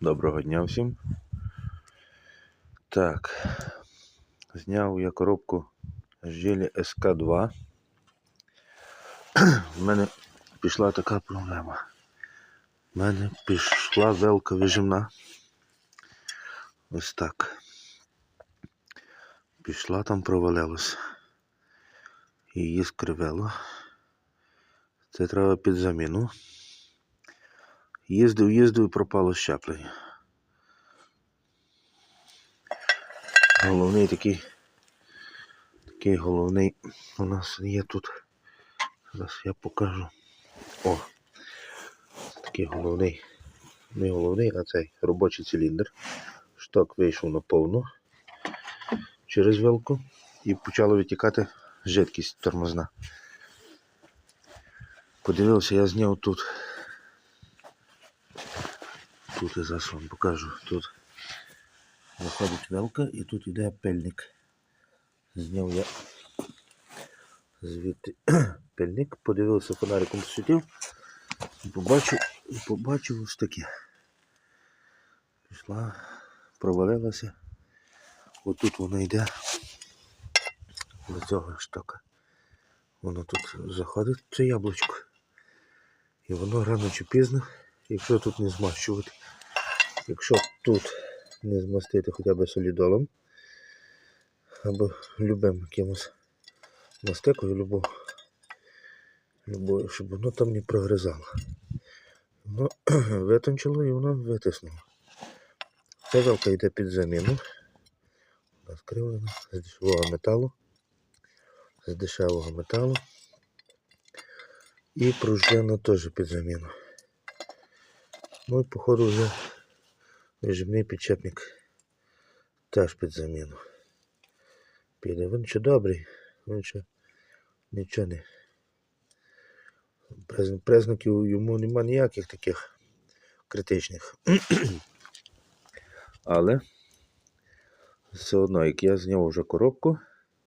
Доброго дня всім. Так, зняв я коробку Жілі СК2. У мене пішла така проблема. У мене пішла велка вижимна. Ось так. Пішла там провалилась. Її скривело. Це треба під заміну. Їздив, їздив і пропало щеплення. Головний такий, такий головний у нас є тут. Зараз я покажу. О! Такий головний. Не головний, а цей робочий циліндр. Шток вийшов на повну через вилку і почала витікати жидкість тормозна. Подивився, я зняв тут Тут я зараз вам покажу. Тут заходить велка і тут йде пильник. Зняв я звідти пильник, подивився фонариком посвітив і побачив, побачив ось таке. Пішла, провалилася. Отут воно йде до цього штока. Воно тут заходить, це яблучко. І воно рано чи пізно, якщо тут не змащувати, якщо тут не змастити хоча б солідолом, або любим якимось мастикою, любо, любою, щоб воно там не прогризало. Воно витончило і воно витиснуло. Ця вилка йде під заміну. Вона скривлена з дешевого металу. З дешевого металу. І пружина теж під заміну. Ну і походу вже вижимний підчепник теж під заміну. Піде. Він ще добрий, він ще нічого не. Призн- Признаків йому нема ніяких таких критичних. Але все одно, як я зняв вже коробку,